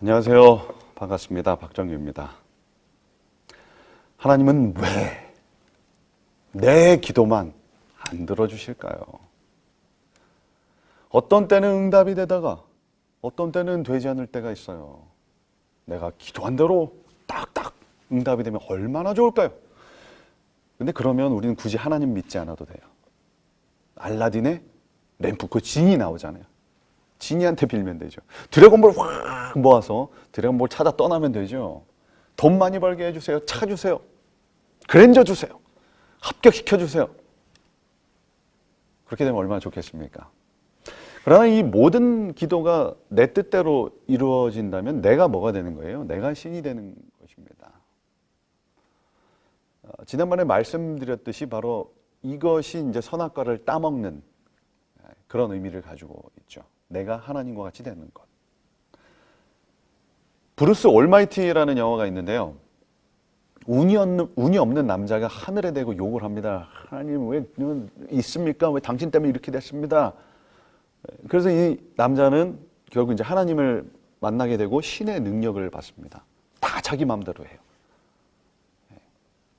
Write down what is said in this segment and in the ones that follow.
안녕하세요. 반갑습니다. 박정규입니다. 하나님은 왜 내 기도만 안 들어주실까요? 어떤 때는 응답이 되다가 어떤 때는 되지 않을 때가 있어요. 내가 기도한 대로 딱딱 응답이 되면 얼마나 좋을까요? 근데 그러면 우리는 굳이 하나님 믿지 않아도 돼요. 알라딘의 램프, 그 진이 나오잖아요. 지니한테 빌면 되죠. 드래곤볼 확 모아서 드래곤볼 찾아 떠나면 되죠. 돈 많이 벌게 해주세요. 차 주세요. 그랜저 주세요. 합격시켜 주세요. 그렇게 되면 얼마나 좋겠습니까? 그러나 이 모든 기도가 내 뜻대로 이루어진다면 내가 뭐가 되는 거예요? 내가 신이 되는 것입니다. 어, 지난번에 말씀드렸듯이 바로 이것이 이제 선악과를 따먹는 그런 의미를 가지고 있죠. 내가 하나님과 같이 되는 것. 브루스 올마이티라는 영화가 있는데요. 운이 없는, 운이 없는 남자가 하늘에 대고 욕을 합니다. 하나님 왜 있습니까? 왜 당신 때문에 이렇게 됐습니다. 그래서 이 남자는 결국 이제 하나님을 만나게 되고 신의 능력을 받습니다. 다 자기 마음대로 해요.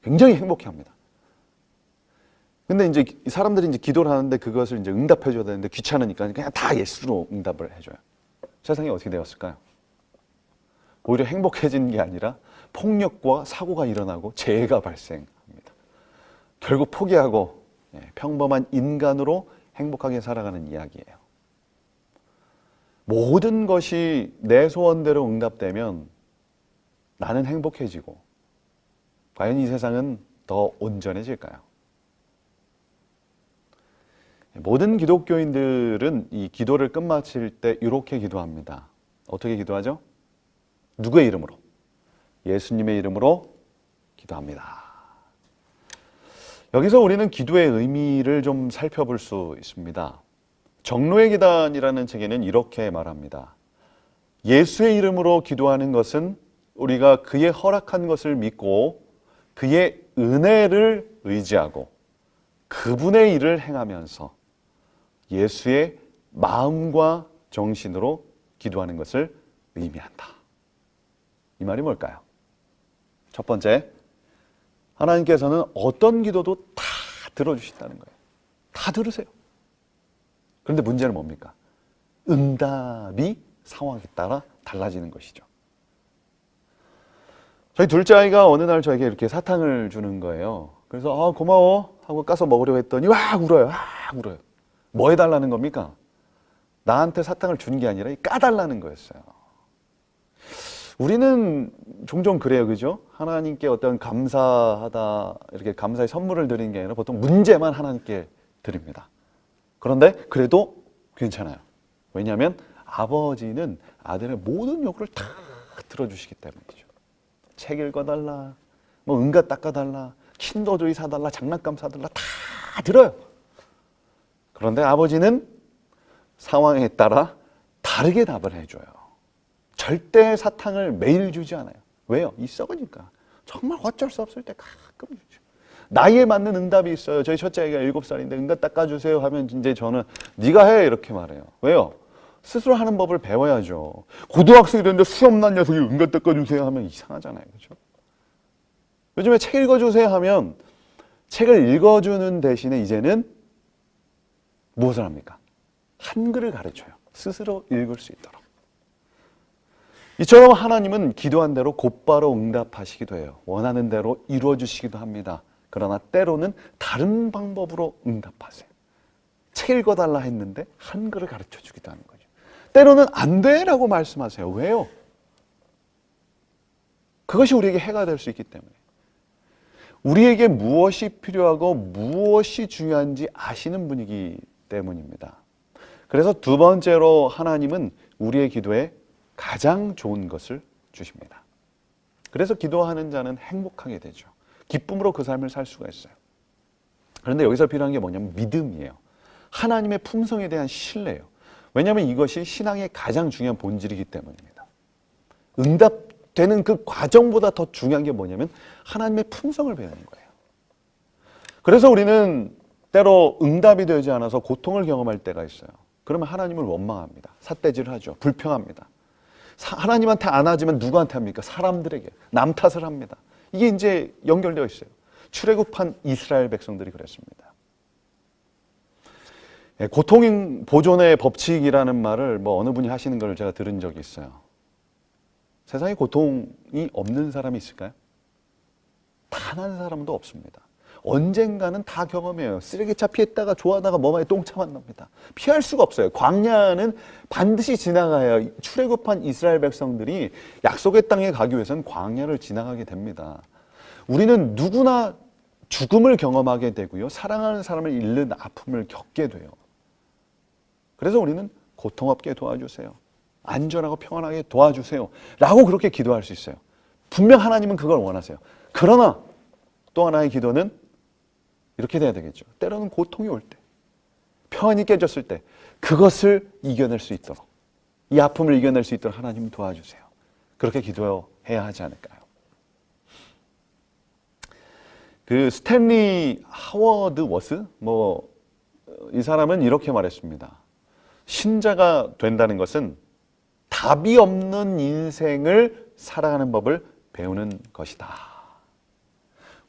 굉장히 행복해 합니다. 근데 이제 사람들이 이제 기도를 하는데 그것을 이제 응답해 줘야 되는데 귀찮으니까 그냥 다 예수로 응답을 해 줘요. 세상이 어떻게 되었을까요? 오히려 행복해진 게 아니라 폭력과 사고가 일어나고 재해가 발생합니다. 결국 포기하고 예, 평범한 인간으로 행복하게 살아가는 이야기예요. 모든 것이 내 소원대로 응답되면 나는 행복해지고 과연 이 세상은 더 온전해질까요? 모든 기독교인들은 이 기도를 끝마칠 때 이렇게 기도합니다. 어떻게 기도하죠? 누구의 이름으로? 예수님의 이름으로 기도합니다. 여기서 우리는 기도의 의미를 좀 살펴볼 수 있습니다. 정로의 기단이라는 책에는 이렇게 말합니다. 예수의 이름으로 기도하는 것은 우리가 그의 허락한 것을 믿고 그의 은혜를 의지하고 그분의 일을 행하면서 예수의 마음과 정신으로 기도하는 것을 의미한다. 이 말이 뭘까요? 첫 번째, 하나님께서는 어떤 기도도 다 들어주신다는 거예요. 다 들으세요. 그런데 문제는 뭡니까? 응답이 상황에 따라 달라지는 것이죠. 저희 둘째 아이가 어느 날 저에게 이렇게 사탕을 주는 거예요. 그래서 아, 고마워 하고 까서 먹으려고 했더니 와 울어요. 와 울어요. 뭐 해달라는 겁니까? 나한테 사탕을 준게 아니라 까달라는 거였어요. 우리는 종종 그래요, 그죠? 하나님께 어떤 감사하다, 이렇게 감사의 선물을 드리는 게 아니라 보통 문제만 하나님께 드립니다. 그런데 그래도 괜찮아요. 왜냐하면 아버지는 아들의 모든 요구를 다 들어주시기 때문이죠. 책 읽어달라, 뭐 응가 닦아달라, 킨더조이 사달라, 장난감 사달라 다 들어요. 그런데 아버지는 상황에 따라 다르게 답을 해줘요. 절대 사탕을 매일 주지 않아요. 왜요? 이 썩으니까. 정말 어쩔 수 없을 때 가끔 주죠. 나이에 맞는 응답이 있어요. 저희 첫째 아이가 일곱 살인데 응답 닦아주세요 하면 이제 저는 네가 해 이렇게 말해요. 왜요? 스스로 하는 법을 배워야죠. 고등학생이 됐는데 수염 난 녀석이 응답 닦아주세요 하면 이상하잖아요. 그렇죠? 요즘에 책 읽어주세요 하면 책을 읽어주는 대신에 이제는 무엇을 합니까? 한글을 가르쳐요. 스스로 읽을 수 있도록. 이처럼 하나님은 기도한 대로 곧바로 응답하시기도 해요. 원하는 대로 이루어 주시기도 합니다. 그러나 때로는 다른 방법으로 응답하세요. 책 읽어달라 했는데 한글을 가르쳐 주기도 하는 거죠. 때로는 안 돼라고 말씀하세요. 왜요? 그것이 우리에게 해가 될 수 있기 때문에. 우리에게 무엇이 필요하고 무엇이 중요한지 아시는 분이기 때문입니다. 그래서 두 번째로 하나님은 우리의 기도에 가장 좋은 것을 주십니다. 그래서 기도하는 자는 행복하게 되죠. 기쁨으로 그 삶을 살 수가 있어요. 그런데 여기서 필요한 게 뭐냐면 믿음이에요. 하나님의 품성에 대한 신뢰예요. 왜냐하면 이것이 신앙의 가장 중요한 본질이기 때문입니다. 응답되는 그 과정보다 더 중요한 게 뭐냐면 하나님의 품성을 배우는 거예요. 그래서 우리는 때로 응답이 되지 않아서 고통을 경험할 때가 있어요. 그러면 하나님을 원망합니다. 삿대질을 하죠. 불평합니다. 사- 하나님한테 안 하지만 누구한테 합니까? 사람들에게 남 탓을 합니다. 이게 이제 연결되어 있어요. 출애굽한 이스라엘 백성들이 그랬습니다. 예, 고통 보존의 법칙이라는 말을 뭐 어느 분이 하시는 걸 제가 들은 적이 있어요. 세상에 고통이 없는 사람이 있을까요? 단 한 사람도 없습니다. 언젠가는 다 경험해요. 쓰레기차 피했다가 좋아하다가 뭐만에 똥차 만 납니다. 피할 수가 없어요. 광야는 반드시 지나가야 출애굽한 이스라엘 백성들이 약속의 땅에 가기 위해서는 광야를 지나가게 됩니다. 우리는 누구나 죽음을 경험하게 되고요. 사랑하는 사람을 잃는 아픔을 겪게 돼요. 그래서 우리는 고통 없게 도와주세요. 안전하고 평안하게 도와주세요. 라고 그렇게 기도할 수 있어요. 분명 하나님은 그걸 원하세요. 그러나 또 하나의 기도는 이렇게 돼야 되겠죠. 때로는 고통이 올 때, 평안이 깨졌을 때 그것을 이겨낼 수 있도록 이 아픔을 이겨낼 수 있도록 하나님 도와주세요. 그렇게 기도해야 하지 않을까요? 그 스탠리 하워드 워스 뭐 이 사람은 이렇게 말했습니다. 신자가 된다는 것은 답이 없는 인생을 살아가는 법을 배우는 것이다.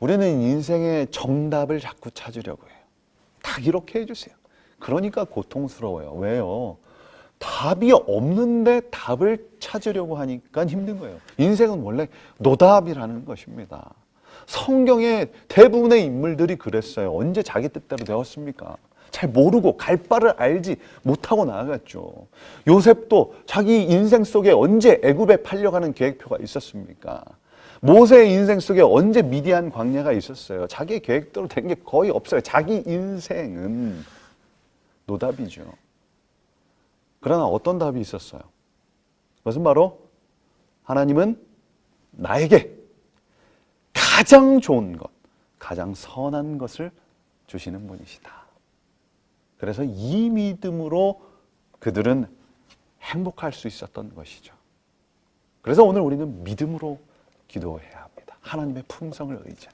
우리는 인생의 정답을 자꾸 찾으려고 해요. 딱 이렇게 해주세요. 그러니까 고통스러워요. 왜요? 답이 없는데 답을 찾으려고 하니까 힘든 거예요. 인생은 원래 노답이라는 것입니다. 성경의 대부분의 인물들이 그랬어요. 언제 자기 뜻대로 되었습니까? 잘 모르고 갈 바를 알지 못하고 나아갔죠. 요셉도 자기 인생 속에 언제 애굽에 팔려가는 계획표가 있었습니까? 모세의 인생 속에 언제 미디안 광야가 있었어요. 자기의 계획대로 된 게 거의 없어요. 자기 인생은 노답이죠. 그러나 어떤 답이 있었어요? 그것은 바로 하나님은 나에게 가장 좋은 것, 가장 선한 것을 주시는 분이시다. 그래서 이 믿음으로 그들은 행복할 수 있었던 것이죠. 그래서 오늘 우리는 믿음으로 기도해야 합니다. 하나님의 품성을 의지해.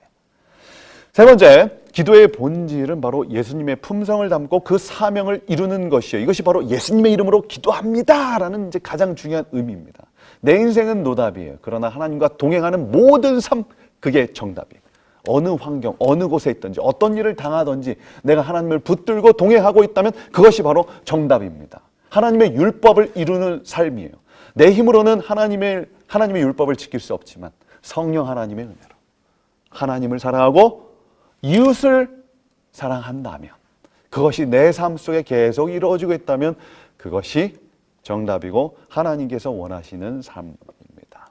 세 번째, 기도의 본질은 바로 예수님의 품성을 담고 그 사명을 이루는 것이요. 이것이 바로 예수님의 이름으로 기도합니다라는 이제 가장 중요한 의미입니다. 내 인생은 노답이에요. 그러나 하나님과 동행하는 모든 삶 그게 정답이에요. 어느 환경, 어느 곳에 있든지 어떤 일을 당하든지 내가 하나님을 붙들고 동행하고 있다면 그것이 바로 정답입니다. 하나님의 율법을 이루는 삶이에요. 내 힘으로는 하나님의 하나님의 율법을 지킬 수 없지만 성령 하나님의 은혜로 하나님을 사랑하고 이웃을 사랑한다면 그것이 내 삶 속에 계속 이루어지고 있다면 그것이 정답이고 하나님께서 원하시는 삶입니다.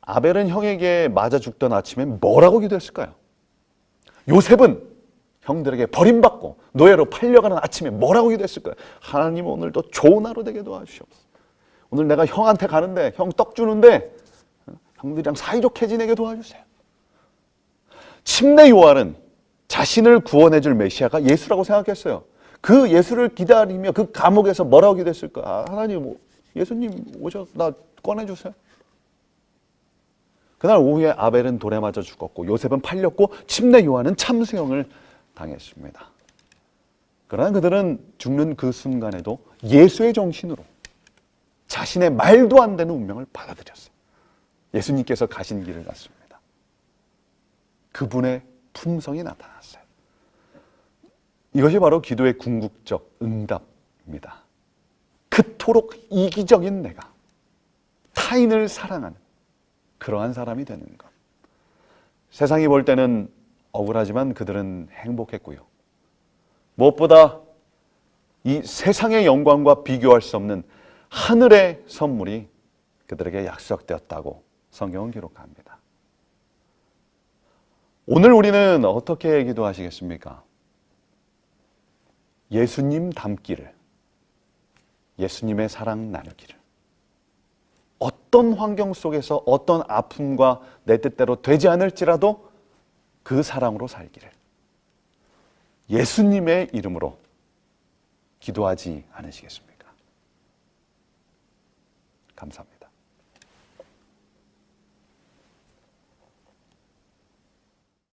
아벨은 형에게 맞아 죽던 아침에 뭐라고 기도했을까요? 요셉은 형들에게 버림받고 노예로 팔려가는 아침에 뭐라고 기도했을까요? 하나님 오늘도 좋은 하루 되게 도와주시옵소서. 오늘 내가 형한테 가는데 형 떡 주는데 형들이랑 사이좋게 지내게 도와주세요. 침례 요한은 자신을 구원해 줄 메시아가 예수라고 생각했어요. 그 예수를 기다리며 그 감옥에서 뭐라고 기도했을까? 아, 하나님 뭐, 예수님 오셔 나 꺼내 주세요. 그날 오후에 아벨은 돌에 맞아 죽었고 요셉은 팔렸고 침례 요한은 참수형을 당했습니다. 그러나 그들은 죽는 그 순간에도 예수의 정신으로 자신의 말도 안 되는 운명을 받아들였어요. 예수님께서 가신 길을 갔습니다. 그분의 품성이 나타났어요. 이것이 바로 기도의 궁극적 응답입니다. 그토록 이기적인 내가 타인을 사랑하는 그러한 사람이 되는 것. 세상이 볼 때는 억울하지만 그들은 행복했고요. 무엇보다 이 세상의 영광과 비교할 수 없는 하늘의 선물이 그들에게 약속되었다고 성경은 기록합니다. 오늘 우리는 어떻게 기도하시겠습니까? 예수님 닮기를, 예수님의 사랑 나누기를. 어떤 환경 속에서 어떤 아픔과 내 뜻대로 되지 않을지라도 그 사랑으로 살기를 예수님의 이름으로 기도하지 않으시겠습니까? 감사합니다.